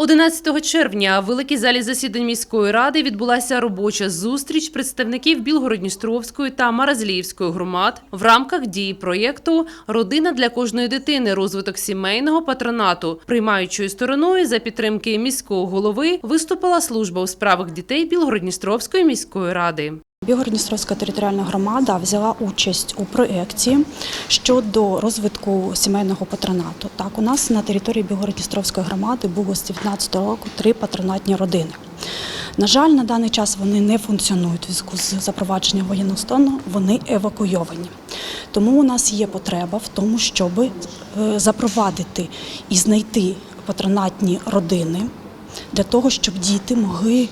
11 червня в великій залі засідань міської ради відбулася робоча зустріч представників Білгородністровської та Маразліївської громад в рамках дії проєкту Родина для кожної дитини. Розвиток сімейного патронату. Приймаючою стороною за підтримки міського голови виступила служба у справах дітей Білгородністровської міської ради. Білгородністровська територіальна громада взяла участь у проєкті щодо розвитку сімейного патронату. Так, у нас на території Білгородністровської громади було з 2019 року три патронатні родини. На жаль, на даний час вони не функціонують у зв'язку з запровадженням воєнного стану, вони евакуйовані. Тому у нас є потреба в тому, щоб е, запровадити і знайти патронатні родини для того, щоб діти могли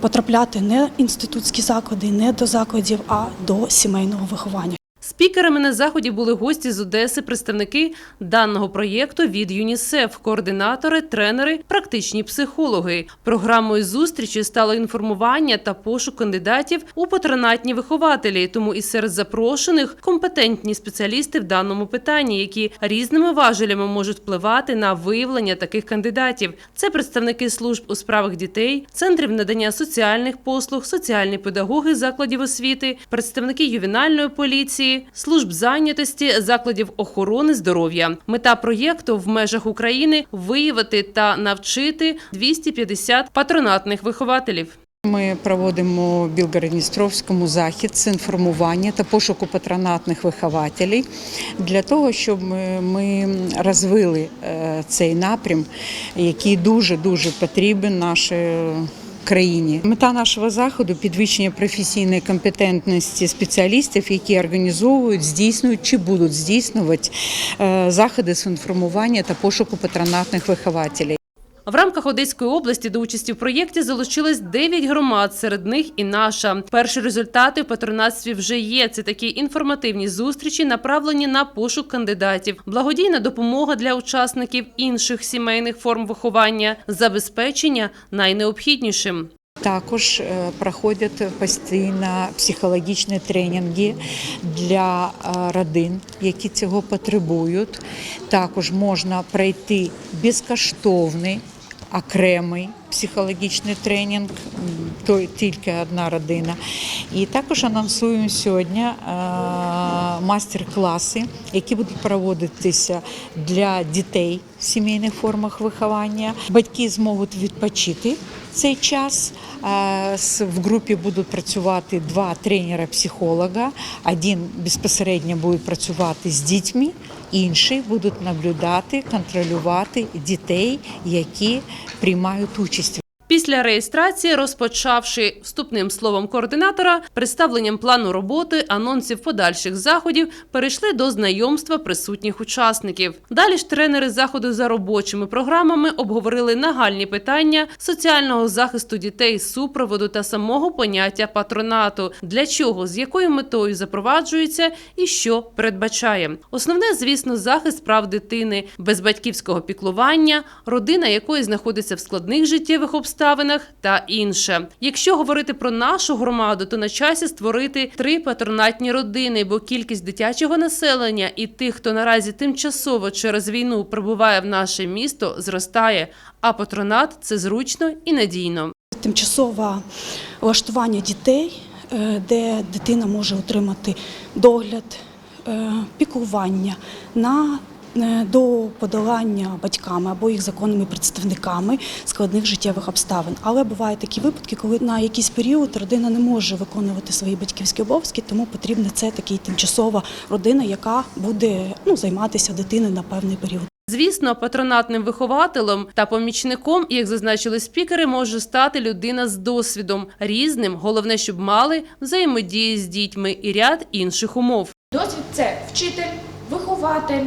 потрапляти не інститутські заклади, не до закладів, а до сімейного виховання. Спікерами на заході були гості з Одеси, представники даного проєкту від ЮНІСЕФ, координатори, тренери, практичні психологи. Програмою зустрічі стало інформування та пошук кандидатів у патронатні вихователі. Тому і серед запрошених компетентні спеціалісти в даному питанні, які різними важелями можуть впливати на виявлення таких кандидатів. Це представники служб у справах дітей, центрів надання соціальних послуг, соціальні педагоги закладів освіти, представники ювенальної поліції, служб зайнятості, закладів охорони здоров'я. Мета проєкту в межах України виявити та навчити 250 патронатних вихователів. Ми проводимо в Білгород-Дністровському захід з інформування та пошуку патронатних вихователів для того, щоб ми- ми розвили е, цей напрям, який дуже дуже потрібен нашій країні. Мета нашого заходу підвищення професійної компетентності спеціалістів, які організовують, здійснюють чи будуть здійснювати е, заходи з інформування та пошуку патронатних вихователів. В рамках Одеської області до участі в проєкті залучилось 9 громад, серед них і наша. Перші результати в патронатстві вже є. Це такі інформативні зустрічі, направлені на пошук кандидатів, благодійна допомога для учасників інших сімейних форм виховання, забезпечення найнеобхіднішим. Також е, проходять постійно психологічні тренінги для е, родин, які цього потребують. Також можна пройти безкоштовний окремий психологічний тренінг, то тільки одна родина. І також анонсуємо сьогодні е, мастер-класи, які будуть проводитися для дітей в сімейних формах виховання. Батьки зможуть відпочити цей час. Е, В групі будуть працювати два тренера-психолога. Один безпосередньо буде працювати з дітьми, інші будуть наблюдати, контролювати дітей, які приймають участь. Після реєстрації, розпочавши вступним словом координатора, представленням плану роботи, анонсів подальших заходів, перейшли до знайомства присутніх учасників. Далі ж тренери заходу за робочими програмами обговорили нагальні питання соціального захисту дітей, супроводу та самого поняття патронату, для чого, з якою метою запроваджується і що передбачає. Основне, звісно, захист прав дитини, без батьківського піклування, родина якої знаходиться в складних життєвих обставинах та інше. Якщо говорити про нашу громаду, то на часі створити три патронатні родини, бо кількість дитячого населення і тих, хто наразі тимчасово через війну прибуває в наше місто, зростає. А патронат це зручно і надійно. Тимчасове влаштування дітей, е, де дитина може отримати догляд, е, піклування на до подолання батьками або їх законними представниками складних життєвих обставин. Але бувають такі випадки, коли на якийсь період родина не може виконувати свої батьківські обов'язки, тому потрібна це такий тимчасова родина, яка буде ну, займатися дитиною на певний період. Звісно, патронатним вихователем та помічником, як зазначили спікери, може стати людина з досвідом різним. Головне, щоб мали взаємодії з дітьми і ряд інших умов. Досвід це вчитель, вихователь,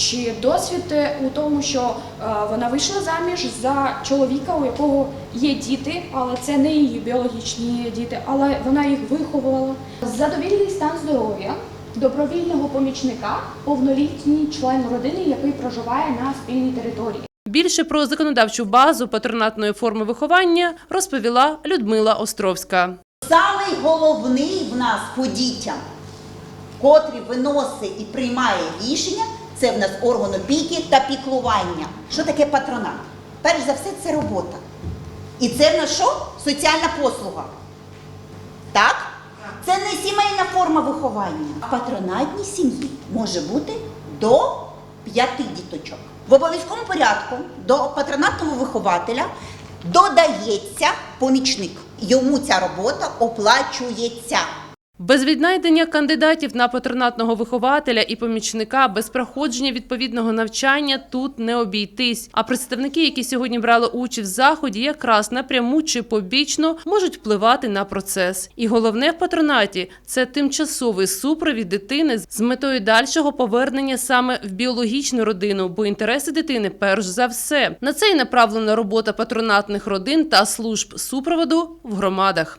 чи досвід е, у тому, що е, вона вийшла заміж за чоловіка, у якого є діти, але це не її біологічні діти, але вона їх виховувала. Задовільний стан здоров'я добровільного помічника, повнолітній член родини, який проживає на спільній території. Більше про законодавчу базу патронатної форми виховання розповіла Людмила Островська. Самий головний в нас по дітям, котрий виносить і приймає рішення, це в нас орган опіки та піклування. Що таке патронат? перш за все, це робота. І це в нас що? Соціальна послуга. Так? Це не сімейна форма виховання. В патронатній сім'ї може бути до п'яти діточок. В обов'язковому порядку до патронатного вихователя додається помічник. Йому ця робота оплачується. Без віднайдення кандидатів на патронатного вихователя і помічника без проходження відповідного навчання тут не обійтись. А представники, які сьогодні брали участь в заході, якраз напряму чи побічно можуть впливати на процес. І головне в патронаті це тимчасовий супровід дитини з метою дальшого повернення саме в біологічну родину, бо інтереси дитини перш за все. На це й направлена робота патронатних родин та служб супроводу в громадах.